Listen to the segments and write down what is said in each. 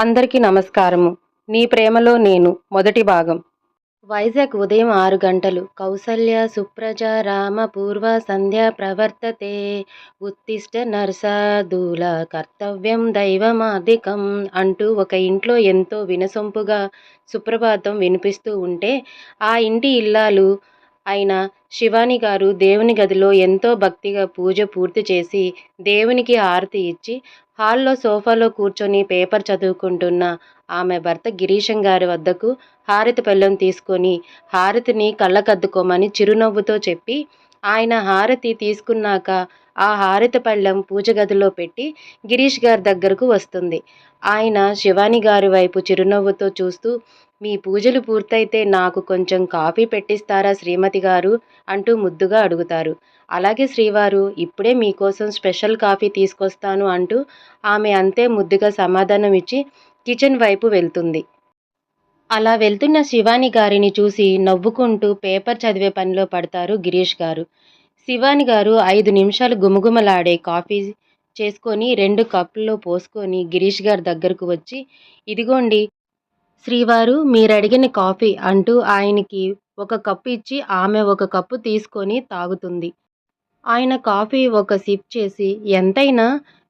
అందరికీ నమస్కారము. నీ ప్రేమలో నేను మొదటి భాగం. వైజాగ్ ఉదయం ఆరు గంటలు. కౌసల్య సుప్రజ రామ పూర్వ సంధ్య ప్రవర్తతే. ఉత్తిష్ట నరసాధుల కర్తవ్యం దైవమాధికం అంటూ ఒక ఇంట్లో ఎంతో వినసొంపుగా సుప్రభాతం వినిపిస్తూ ఉంటే ఆ ఇంటి ఇల్లాలు అయిన శివాని గారు దేవుని గదిలో ఎంతో భక్తిగా పూజ పూర్తి చేసి దేవునికి హారతి ఇచ్చి హాల్లో సోఫాలో కూర్చొని పేపర్ చదువుకుంటున్న ఆమె భర్త గిరీశం గారి వద్దకు హారతి పెళ్ళం తీసుకొని హారతిని కళ్ళకద్దుకోమని చిరునవ్వుతో చెప్పి ఆయన హారతి తీసుకున్నాక ఆ హారతి పళ్ళెం పూజ గదిలో పెట్టి గిరీష్ గారి దగ్గరకు వస్తుంది. ఆయన శివాని గారి వైపు చిరునవ్వుతో చూస్తూ మీ పూజలు పూర్తయితే నాకు కొంచెం కాఫీ పెట్టిస్తారా శ్రీమతి గారు? అంటూ ముద్దుగా అడుగుతారు. అలాగే శ్రీవారు ఇప్పుడే మీకోసం స్పెషల్ కాఫీ తీసుకొస్తాను అంటూ ఆమె అంతే ముద్దుగా సమాధానం ఇచ్చి కిచెన్ వైపు వెళ్తుంది. అలా వెళ్తున్న శివాని గారిని చూసి నవ్వుకుంటూ పేపర్ చదివే పనిలో పడతారు గిరీష్ గారు. శివాని గారు ఐదు నిమిషాలు గుమగుమలాడే కాఫీ చేసుకొని రెండు కప్పుల్లో పోసుకొని గిరీష్ గారి దగ్గరకు వచ్చి ఇదిగోండి శ్రీవారు మీరు అడిగిన కాఫీ అంటూ ఆయనకి ఒక కప్పు ఇచ్చి ఆమె ఒక కప్పు తీసుకొని తాగుతుంది. ఆయన కాఫీ ఒక సిప్ చేసి ఎంతైనా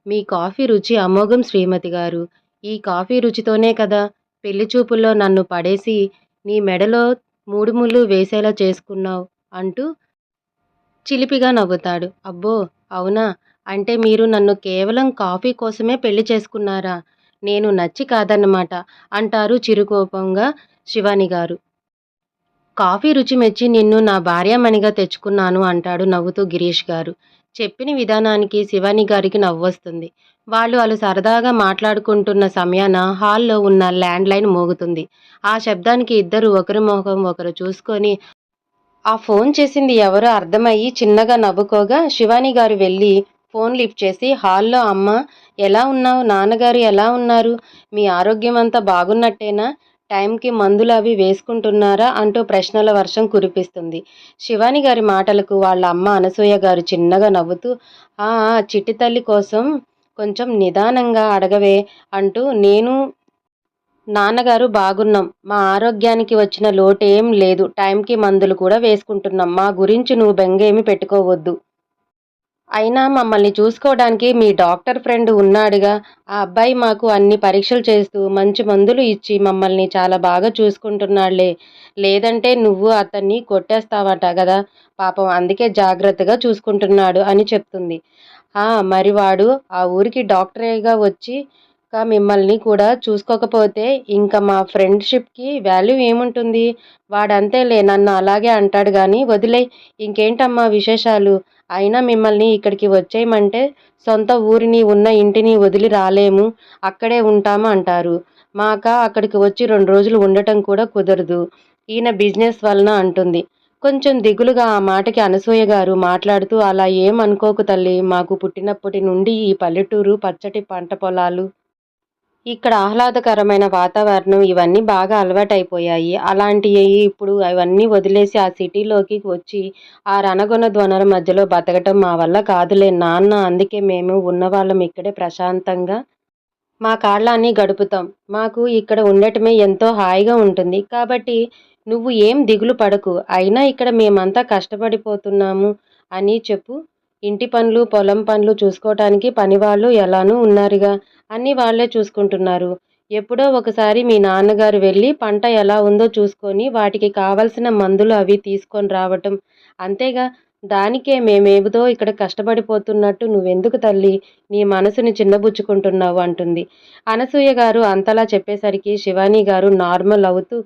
మీ కాఫీ రుచి అమోఘం శ్రీమతి గారు. ఈ కాఫీ రుచితోనే కదా పెళ్ళి చూపుల్లో నన్ను పడేసి నీ మెడలో మూడు ముళ్ళు వేసేలా చేసుకున్నావు అంటూ చిలిపిగా నవ్వుతాడు. అబ్బో అవునా? అంటే మీరు నన్ను కేవలం కాఫీ కోసమే పెళ్ళి చేసుకున్నారా? నేను నచ్చి కాదన్నమాట అంటారు చిరుకోపంగా శివాని గారు కాఫీ రుచి మెచ్చి నిన్ను నా భార్యమణిగా తెచ్చుకున్నాను అంటాడు నవ్వుతూ గిరీష్ గారు. చెప్పిన విధానానికి శివాని గారికి నవ్వొస్తుంది. వాళ్ళు వాళ్ళు సరదాగా మాట్లాడుకుంటున్న సమయాన హాల్లో ఉన్న ల్యాండ్ లైన్ మోగుతుంది. ఆ శబ్దానికి ఇద్దరు ఒకరి మొహం ఒకరు చూసుకొని ఆ ఫోన్ చేసింది ఎవరో అర్థమయ్యి చిన్నగా నవ్వుకోగా శివాని గారు వెళ్ళి ఫోన్ లిఫ్ట్ చేసి హాల్లో అమ్మ ఎలా ఉన్నావు? నాన్నగారు ఎలా ఉన్నారు? మీ ఆరోగ్యం అంతా బాగున్నట్టేనా? టైంకి మందులు అవి వేసుకుంటున్నారా? అంటూ ప్రశ్నల వర్షం కురిపిస్తుంది. శివాని గారి మాటలకు వాళ్ళ అమ్మ అనసూయ గారు చిన్నగా నవ్వుతూ ఆ చిట్టి తల్లి కోసం కొంచెం నిదానంగా అడగవే అంటూ నేను నాన్నగారు బాగున్నాం. మా ఆరోగ్యానికి వచ్చిన లోటు ఏం లేదు. టైంకి మందులు కూడా వేసుకుంటున్నాం. మా గురించి నువ్వు బెంగేమి పెట్టుకోవద్దు. అయినా మమ్మల్ని చూసుకోవడానికి మీ డాక్టర్ ఫ్రెండ్ ఉన్నాడుగా. ఆ అబ్బాయి మాకు అన్ని పరీక్షలు చేస్తూ మంచి మందులు ఇచ్చి మమ్మల్ని చాలా బాగా చూసుకుంటున్నాడులే. లేదంటే నువ్వు అతన్ని కొట్టేస్తావట కదా పాపం అందుకే జాగ్రత్తగా చూసుకుంటున్నాడు అని చెప్తుంది. మరి వాడు ఆ ఊరికి డాక్టరేగా వచ్చి ఇంకా మిమ్మల్ని కూడా చూసుకోకపోతే ఇంకా మా ఫ్రెండ్షిప్కి వాల్యూ ఏముంటుంది? వాడంతేలే నన్ను అలాగే అంటాడు కానీ వదిలే ఇంకేంటమ్మా విశేషాలు? అయినా మిమ్మల్ని ఇక్కడికి వచ్చేయమంటే సొంత ఊరిని ఉన్న ఇంటిని వదిలి రాలేము అక్కడే ఉంటాము అంటారు. మాక అక్కడికి వచ్చి రెండు రోజులు ఉండటం కూడా కుదరదు. ఈయన బిజినెస్ వలన అంటుంది. కొంచెం దిగులుగా ఆ మాటకి అనసూయ గారు మాట్లాడుతూ అలా ఏం అనుకోకు తల్లి మాకు పుట్టినప్పటి నుండి ఈ పల్లెటూరు పచ్చటి పంట పొలాలు ఇక్కడ ఆహ్లాదకరమైన వాతావరణం ఇవన్నీ బాగా అలవాటైపోయాయి. అలాంటివి ఇప్పుడు అవన్నీ వదిలేసి ఆ సిటీలోకి వచ్చి ఆ రణగొన ధ్వనుల మధ్యలో బతకటం మా వల్ల కాదులే నాన్న. అందుకే మేము ఉన్నవాళ్ళం ఇక్కడే ప్రశాంతంగా. మా కాళ్ళాన్ని గడుపుతాం. మాకు ఇక్కడ ఉండటమే ఎంతో హాయిగా ఉంటుంది. కాబట్టి నువ్వు ఏం దిగులు పడకు. అయినా ఇక్కడ మేమంతా కష్టపడిపోతున్నాము అని చెప్పు. ఇంటి పనులు పొలం పనులు చూసుకోవటానికి పనివాళ్ళు ఎలానూ ఉన్నారుగా. అన్నీ వాళ్ళే చూసుకుంటున్నారు. ఎప్పుడో ఒకసారి మీ నాన్నగారు వెళ్ళి పంట ఎలా ఉందో చూసుకొని వాటికి కావలసిన మందులు అవి తీసుకొని రావటం. అంతేగా దానికే మేమేదో ఇక్కడ కష్టపడిపోతున్నట్టు నువ్వెందుకు తల్లి? నీ మనసుని చిన్నబుచ్చుకుంటున్నావు అంటుంది. అనసూయ గారు అంతలా చెప్పేసరికి శివాని గారు నార్మల్ అవుతూ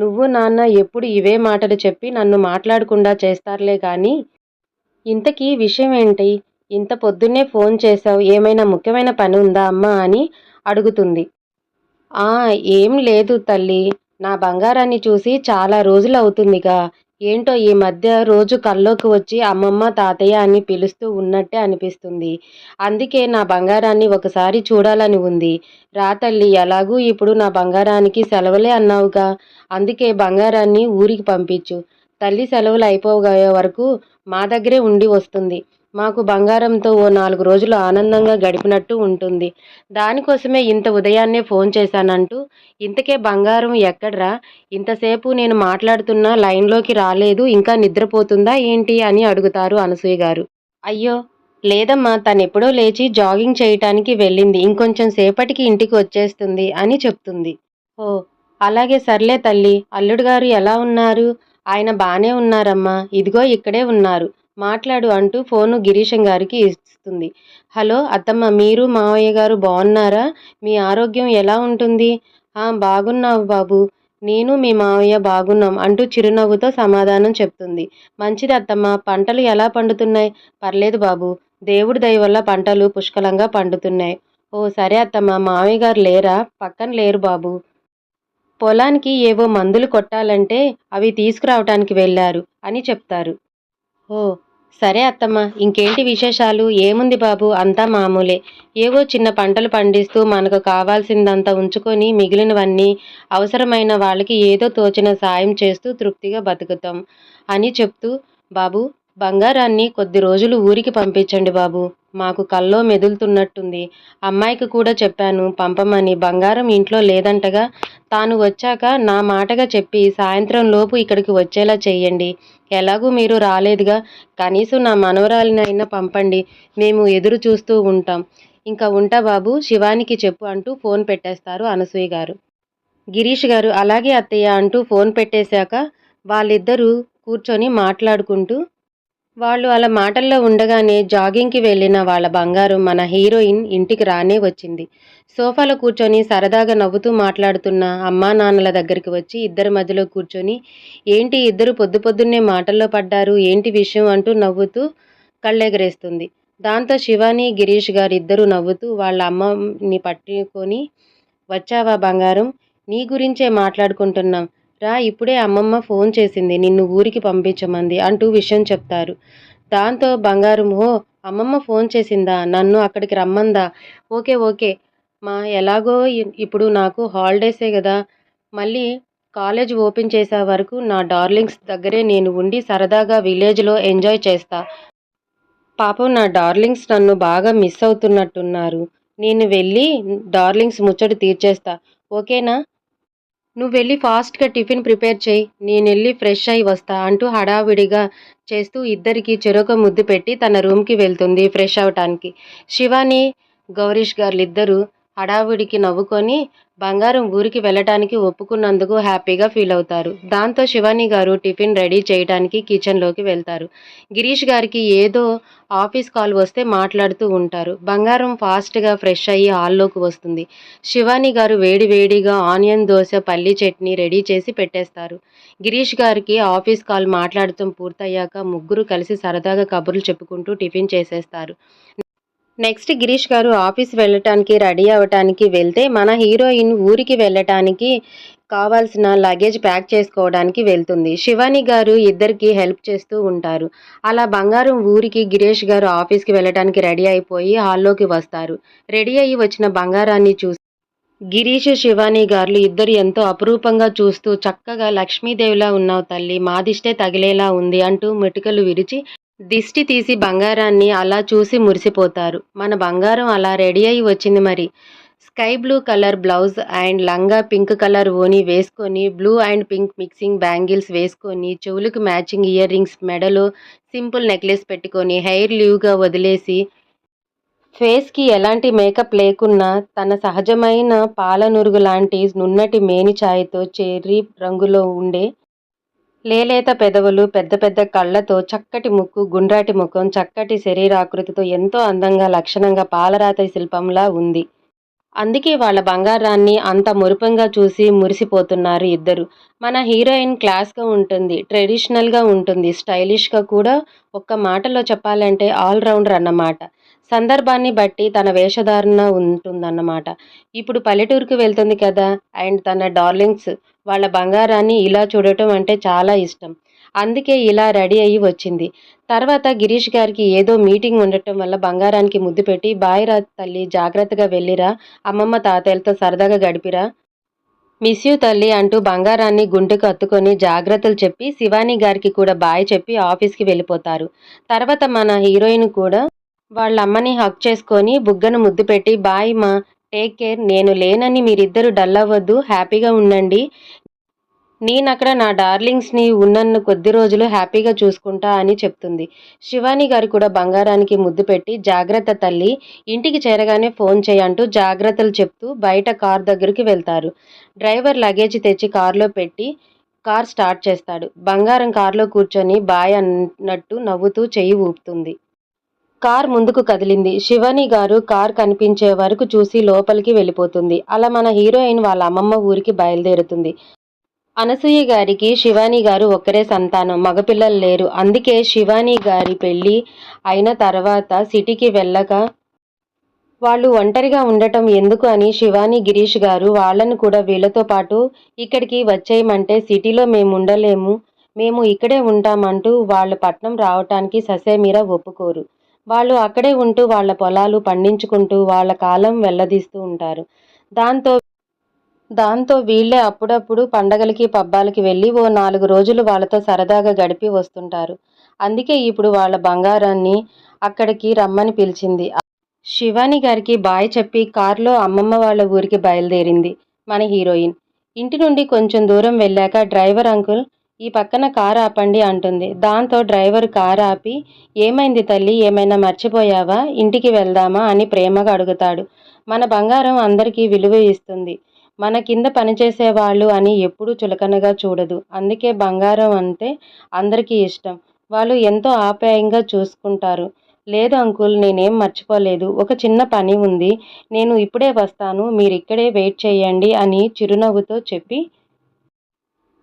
నువ్వు నాన్న ఎప్పుడు ఇవే మాటలు చెప్పి నన్ను మాట్లాడకుండా చేస్తారులే కానీ ఇంతకీ విషయం ఏంటి ఇంత పొద్దున్నే ఫోన్ చేశావు ఏమైనా ముఖ్యమైన పని ఉందా అమ్మా అని అడుగుతుంది. ఆ ఏం లేదు తల్లి. నా బంగారాన్ని చూసి చాలా రోజులు అవుతుందిగా ఏంటో ఈ మధ్య రోజు కల్లోకి వచ్చి అమ్మమ్మ తాతయ్య అని పిలుస్తూ ఉన్నట్టే అనిపిస్తుంది. అందుకే నా బంగారాన్ని ఒకసారి చూడాలని ఉంది. రా తల్లి ఎలాగూ ఇప్పుడు నా బంగారానికి సెలవులే అన్నావుగా. అందుకే బంగారాన్ని ఊరికి పంపించు. తల్లి సెలవులు అయిపోయే వరకు మా దగ్గరే ఉండి వస్తుంది. మాకు బంగారంతో ఓ నాలుగు రోజులు ఆనందంగా గడిపినట్టు ఉంటుంది. దానికోసమే ఇంత ఉదయాన్నే ఫోన్ చేశానంటూ ఇంతకే బంగారం ఎక్కడ్రా? ఇంతసేపు నేను మాట్లాడుతున్నా లైన్లోకి రాలేదు ఇంకా నిద్రపోతుందా ఏంటి? అని అడుగుతారు అనసూయ గారు. అయ్యో లేదమ్మా తనెప్పుడో లేచి జాగింగ్ చేయటానికి వెళ్ళింది. ఇంకొంచెం సేపటికి ఇంటికి వచ్చేస్తుంది అని చెప్తుంది. ఓ అలాగే సర్లే తల్లి అల్లుడు గారు ఎలా ఉన్నారు? ఆయన బానే ఉన్నారమ్మా. ఇదిగో ఇక్కడే ఉన్నారు. మాట్లాడు అంటూ ఫోను గిరీశం గారికి ఇస్తుంది. హలో అత్తమ్మ మీరు మావయ్య గారు బాగున్నారా మీ ఆరోగ్యం ఎలా ఉంటుంది? ఆ బాగున్నావు బాబు. నేను మీ మావయ్య బాగున్నాం అంటూ చిరునవ్వుతో సమాధానం చెప్తుంది. మంచిది అత్తమ్మ పంటలు ఎలా పండుతున్నాయి? పర్లేదు బాబు. దేవుడి దయ వల్ల పంటలు పుష్కలంగా పండుతున్నాయి. ఓ సరే అత్తమ్మ మావయ్య గారు లేరా? పక్కన లేరు బాబు. పొలానికి ఏవో మందులు కొట్టాలంటే అవి తీసుకురావటానికి వెళ్ళారు అని చెప్తారు. ఓ సరే అత్తమ్మ ఇంకేంటి విశేషాలు? ఏముంది బాబు? అంతా మామూలే. ఏవో చిన్న పంటలు పండిస్తూ మనకు కావాల్సిందంతా ఉంచుకొని మిగిలినవన్నీ అవసరమైన వాళ్ళకి ఏదో తోచిన సాయం చేస్తూ తృప్తిగా బతుకుతాం అని చెప్తూ బాబు బంగారాన్ని కొద్ది రోజులు ఊరికి పంపించండి బాబు. మాకు కల్లో మెదులుతున్నట్టుంది. అమ్మాయికి కూడా చెప్పాను పంపమని. బంగారం ఇంట్లో లేదంటగా తాను వచ్చాక నా మాటగా చెప్పి సాయంత్రం లోపు ఇక్కడికి వచ్చేలా చెయ్యండి. ఎలాగూ మీరు రాలేదుగా. కనీసం నా మనవరాలినైనా పంపండి. మేము ఎదురు చూస్తూ ఉంటాం. ఇంకా ఉంటా బాబు శివానికి చెప్పు అంటూ ఫోన్ పెట్టేస్తారు అనసూయ గారు. గిరీష్ గారు అలాగే అత్తయ్య అంటూ ఫోన్ పెట్టేశాక వాళ్ళిద్దరూ కూర్చొని మాట్లాడుకుంటూ వాళ్ళు అలా మాటల్లో ఉండగానే జాగింగ్కి వెళ్ళిన వాళ్ళ బంగారం మన హీరోయిన్ ఇంటికి రానే వచ్చింది. సోఫాలో కూర్చొని సరదాగా నవ్వుతూ మాట్లాడుతున్న అమ్మా నాన్నల దగ్గరికి వచ్చి ఇద్దరి మధ్యలో కూర్చొని ఏంటి ఇద్దరు పొద్దు పొద్దున్నే మాటల్లో పడ్డారు ఏంటి విషయం? అంటూ నవ్వుతూ కళ్ళెగరేస్తుంది. దాంతో శివాని గిరీష్ గారు ఇద్దరు నవ్వుతూ వాళ్ళ అమ్మని పట్టుకొని వచ్చావా బంగారం? నీ గురించే మాట్లాడుకుంటున్నాం. రా ఇప్పుడే అమ్మమ్మ ఫోన్ చేసింది నిన్ను ఊరికి పంపించమంది అంటూ విషయం చెప్తారు. దాంతో బంగారం ఓ అమ్మమ్మ ఫోన్ చేసిందా? నన్ను అక్కడికి రమ్మందా? Okay okay. మా ఎలాగో ఇప్పుడు నాకు హాలిడేసే కదా మళ్ళీ కాలేజ్ ఓపెన్ చేసే వరకు నా డార్లింగ్స్ దగ్గరే నేను ఉండి సరదాగా విలేజ్లో ఎంజాయ్ చేస్తా. పాపం నా డార్లింగ్స్ నన్ను బాగా మిస్ అవుతున్నట్టున్నారు. నేను వెళ్ళి డార్లింగ్స్ ముచ్చటి తీర్చేస్తా. ఓకేనా? నువ్వు వెళ్ళి ఫాస్ట్గా టిఫిన్ ప్రిపేర్ చేయి. నేను వెళ్ళి ఫ్రెష్ అయి వస్తా అంటూ హడావిడిగా చేస్తూ ఇద్దరికి చెరొక ముద్దు పెట్టి తన రూమ్కి వెళ్తుంది ఫ్రెష్ అవటానికి. శివాని గౌరీష్ గారు ఇద్దరు హడావుడికి నవ్వుకొని బంగారం ఊరికి వెళ్ళటానికి ఒప్పుకున్నందుకు హ్యాపీగా ఫీల్ అవుతారు. దాంతో శివాని గారు టిఫిన్ రెడీ చేయడానికి కిచెన్లోకి వెళ్తారు. గిరీష్ గారికి ఏదో ఆఫీస్ కాల్ వస్తే మాట్లాడుతూ ఉంటారు. బంగారం ఫాస్ట్గా ఫ్రెష్ అయ్యి హాల్లోకి వస్తుంది. శివాని గారు వేడి వేడిగా ఆనియన్ దోశ పల్లి చట్నీ రెడీ చేసి పెట్టేస్తారు. గిరీష్ గారికి ఆఫీస్ కాల్ మాట్లాడటం పూర్తయ్యాక ముగ్గురు కలిసి సరదాగా కబుర్లు చెప్పుకుంటూ టిఫిన్ చేసేస్తారు. నెక్స్ట్ గిరీష్ గారు ఆఫీస్ వెళ్ళటానికి రెడీ అవ్వటానికి వెళ్తే మన హీరోయిన్ ఊరికి వెళ్ళటానికి కావాల్సిన లగేజ్ ప్యాక్ చేసుకోవడానికి వెళ్తుంది. శివాని గారు ఇద్దరికి హెల్ప్ చేస్తూ ఉంటారు. అలా బంగారం ఊరికి గిరీష్ గారు ఆఫీస్కి వెళ్ళటానికి రెడీ అయిపోయి హాల్లోకి వస్తారు. రెడీ అయ్యి వచ్చిన బంగారాన్ని చూసి గిరీష్ శివాని గారు ఇద్దరు ఎంతో అపురూపంగా చూస్తూ చక్కగా లక్ష్మీదేవిలా ఉన్నావు తల్లి మాదిష్టే తగిలేలా ఉంది అంటూ మెటుకలు విరిచి దిష్టి తీసి బంగారాన్ని అలా చూసి మురిసిపోతారు. మన బంగారం అలా రెడీ అయి వచ్చింది మరి. Sky blue colour blouse and లంగా పింక్ కలర్ ఓని వేసుకొని blue and pink mixing bangles వేసుకొని చెవులకు మ్యాచింగ్ ఇయర్ రింగ్స్ మెడలో సింపుల్ నెక్లెస్ పెట్టుకొని హెయిర్ లీవ్గా వదిలేసి ఫేస్కి ఎలాంటి మేకప్ లేకున్నా తన సహజమైన పాల నురుగు లాంటి నున్నటి మేని ఛాయతో చెర్రీ రంగులో ఉండే లేలేత పెదవులు పెద్ద పెద్ద కళ్ళతో చక్కటి ముక్కు గుండ్రాటి ముఖం చక్కటి శరీరాకృతితో ఎంతో అందంగా లక్షణంగా పాలరాతి శిల్పంలా ఉంది. అందుకే వాళ్ళ బంగారాన్ని అంత మురిపంగా చూసి మురిసిపోతున్నారు ఇద్దరు. మన హీరోయిన్ క్లాస్గా ఉంటుంది ట్రెడిషనల్గా ఉంటుంది స్టైలిష్గా కూడా ఒక్క మాటలో చెప్పాలంటే ఆల్రౌండర్ అన్నమాట. సందర్భాన్ని బట్టి తన వేషధారణ ఉంటుందన్నమాట. ఇప్పుడు పల్లెటూరుకు వెళ్తుంది కదా అండ్ తన డార్లింగ్స్ వాళ్ళ బంగారాన్ని ఇలా చూడటం అంటే చాలా ఇష్టం. అందుకే ఇలా రెడీ అయ్యి వచ్చింది. తర్వాత గిరీష్ గారికి ఏదో మీటింగ్ ఉండటం వల్ల బంగారానికి ముద్దు పెట్టి బాయిరా తల్లి జాగ్రత్తగా వెళ్ళిరా అమ్మమ్మ తాతయ్యలతో సరదాగా గడిపిరా. మిస్ యూ తల్లి అంటూ బంగారాన్ని గుండెకు అత్తుకొని జాగ్రత్తలు చెప్పి శివాని గారికి కూడా బాయ్ చెప్పి ఆఫీస్కి వెళ్ళిపోతారు. తర్వాత మన హీరోయిన్ కూడా వాళ్ళ అమ్మని హక్ చేసుకొని బుగ్గను ముద్దు పెట్టి బాయ్ మా టేక్ కేర్ నేను లేనని మీరిద్దరు డల్ అవ్వద్దు హ్యాపీగా ఉండండి. నేనక్కడ నా డార్లింగ్స్ని ఉన్నన్ను కొద్ది రోజులు హ్యాపీగా చూసుకుంటా అని చెప్తుంది. శివాని గారు కూడా బంగారానికి ముద్దు పెట్టి జాగ్రత్త తల్లి ఇంటికి చేరగానే ఫోన్ చేయంటూ జాగ్రత్తలు చెప్తూ బయట కార్ దగ్గరికి వెళ్తారు. డ్రైవర్ లగేజ్ తెచ్చి కారులో పెట్టి కార్ స్టార్ట్ చేస్తాడు. బంగారం కారులో కూర్చొని బాయ్ అన్నట్టు నవ్వుతూ చెయ్యి ఊపుతుంది. కార్ ముందుకు కదిలింది. శివాని గారు కార్ కనిపించే వరకు చూసి లోపలికి వెళ్ళిపోతుంది. అలా మన హీరోయిన్ వాళ్ళ అమ్మమ్మ ఊరికి బయలుదేరుతుంది. అనసూయ గారికి శివాని గారు ఒక్కరే సంతానం. మగపిల్లలు లేరు. అందుకే శివాని గారి పెళ్ళి అయిన తర్వాత సిటీకి వెళ్ళక వాళ్ళు ఒంటరిగా ఉండటం ఎందుకు అని శివాని గిరీష్ గారు వాళ్ళను కూడా వీళ్ళతో పాటు ఇక్కడికి వచ్చేయమంటే సిటీలో మేము ఉండలేము. మేము ఇక్కడే ఉంటామంటూ వాళ్ళ పట్నం రావటానికి ససేమీరా ఒప్పుకోరు. వాళ్ళు అక్కడే ఉంటూ వాళ్ళ పొలాలు పండించుకుంటూ వాళ్ళ కాలం వెల్లదీస్తూ ఉంటారు. దాంతో దాంతో వీళ్ళే అప్పుడప్పుడు పండగలకి పబ్బాలకి వెళ్ళి ఓ నాలుగు రోజులు వాళ్ళతో సరదాగా గడిపి వస్తుంటారు. అందుకే ఇప్పుడు వాళ్ళ బంగారాన్ని అక్కడికి రమ్మని పిలిచింది. శివాని గారికి బాయ్ చెప్పి కారులో అమ్మమ్మ వాళ్ళ ఊరికి బయలుదేరింది మన హీరోయిన్. ఇంటి నుండి కొంచెం దూరం వెళ్ళాక డ్రైవర్ అంకుల్ ఈ పక్కన కారు ఆపండి అంటుంది. దాంతో డ్రైవర్ కారు ఆపి ఏమైంది తల్లి? ఏమైనా మర్చిపోయావా? ఇంటికి వెళ్దామా? అని ప్రేమగా అడుగుతాడు. మన బంగారం అందరికీ విలువ ఇస్తుంది. మన కింద పనిచేసే వాళ్ళు అని ఎప్పుడూ చులకనగా చూడదు. అందుకే బంగారం అంటే అందరికీ ఇష్టం. వాళ్ళు ఎంతో ఆప్యాయంగా చూసుకుంటారు. లేదు అంకుల్ నేనేం మర్చిపోలేదు. ఒక చిన్న పని ఉంది. నేను ఇప్పుడే వస్తాను. మీరు ఇక్కడే వెయిట్ చేయండి అని చిరునవ్వుతో చెప్పి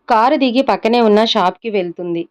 కారు దిగి పక్కనే ఉన్న షాప్కి వెళ్తుంది.